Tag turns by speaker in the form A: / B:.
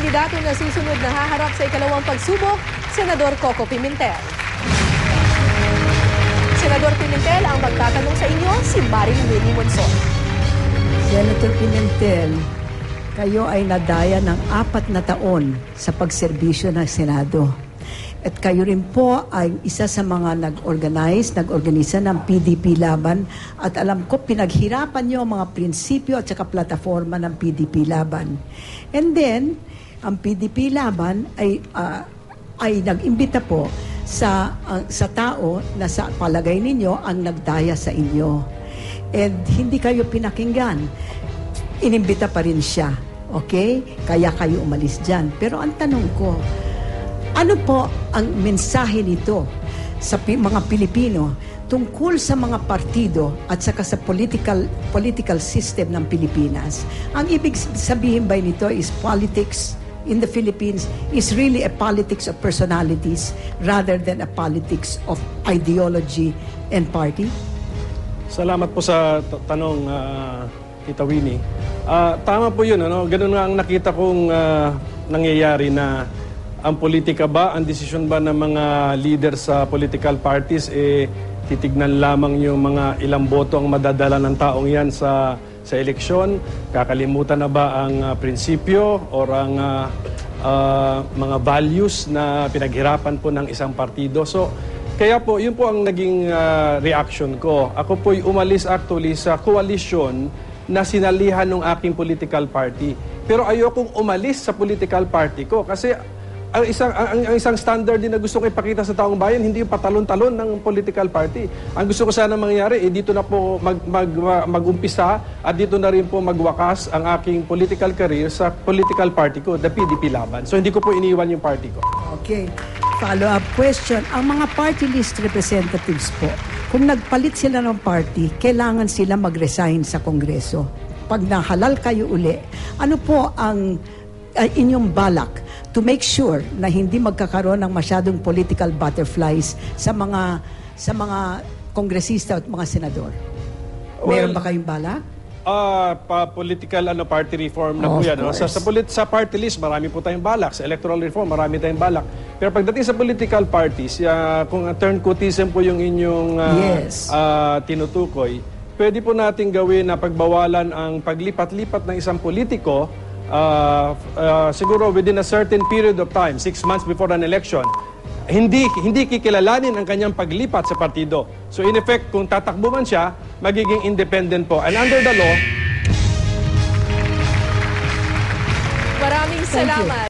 A: kandidato na susunod na haharap sa ikalawang pagsubok, Senador Coco Pimentel. Senador Pimentel ang magtatanong sa inyo si Maring Winnie Monson.
B: Senator Pimentel, kayo ay nadaya ng apat na taon sa pagserbisyo ng Senado. At kayo rin po ay isa sa mga nag-organize, nag-organisa ng PDP Laban at alam ko pinaghirapan niyo ang mga prinsipyo at saka plataforma ng PDP Laban. And then, ang PDP Laban ay ah, ay nag-imbita po sa ang- sa tao na sa palagay ninyo ang nagdaya sa inyo. And hindi kayo pinakinggan. Inimbita pa rin siya. Okay? Kaya kayo umalis dyan. Pero ang tanong ko, ano po ang mensahe nito sa mga Pilipino tungkol sa mga partido at saka sa political political system ng Pilipinas? Ang ibig sabihin ba nito is politics in the Philippines is really a politics of personalities rather than a politics of ideology and party?
C: Salamat po sa tanong, ah, Tita Winnie. Ah, tama po yun, ano? ganun nga ang nakita kong ah, nangyayari na ang politika ba, ang desisyon ba ng mga leader sa political parties, eh, titignan lamang yung mga ilang boto ang madadala ng taong yan sa sa eleksyon, kakalimutan na ba ang ah, prinsipyo or ang ah, ah, mga values na pinaghirapan po ng isang partido. So, kaya po, yun po ang naging ah, reaction ko. Ako po'y umalis actually sa coalition na sinalihan ng aking political party. Pero ayokong umalis sa political party ko kasi ang isang ang, ang- ang isang standard din na gusto ko ipakita sa taong bayan hindi yung patalon-talon ng political party. Ang gusto ko sana mangyari eh dito na po mag, mag, mag-umpisa at dito na rin po magwakas ang aking political career sa political party ko, the PDP Laban. So hindi ko po iniwan yung party ko.
B: Okay. Follow-up question. Ang mga party list representatives po, kung nagpalit sila ng party, kailangan sila mag-resign sa Kongreso. Pag nahalal kayo uli, ano po ang uh, inyong balak to make sure na hindi magkakaroon ng masyadong political butterflies sa mga sa mga kongresista at mga senador? Meron
C: Well,
B: ba kayong balak?
C: Ah, pa political ano party reform na po yan. no? Sa, sa, polit- sa party list, marami po tayong balak. Sa electoral reform, marami tayong balak. Pero pagdating sa political parties, ya, kung turncoatism po yung inyong ah,
B: Yes.
C: ah, tinutukoy, pwede po natin gawin na pagbawalan ang paglipat-lipat ng isang politiko ah, ah, siguro within a certain period of time, six months before an election, hindi hindi kikilalanin ang kanyang paglipat sa partido. So in effect, kung tatakbo man siya, magiging independent po. And under the law,
A: Maraming salamat.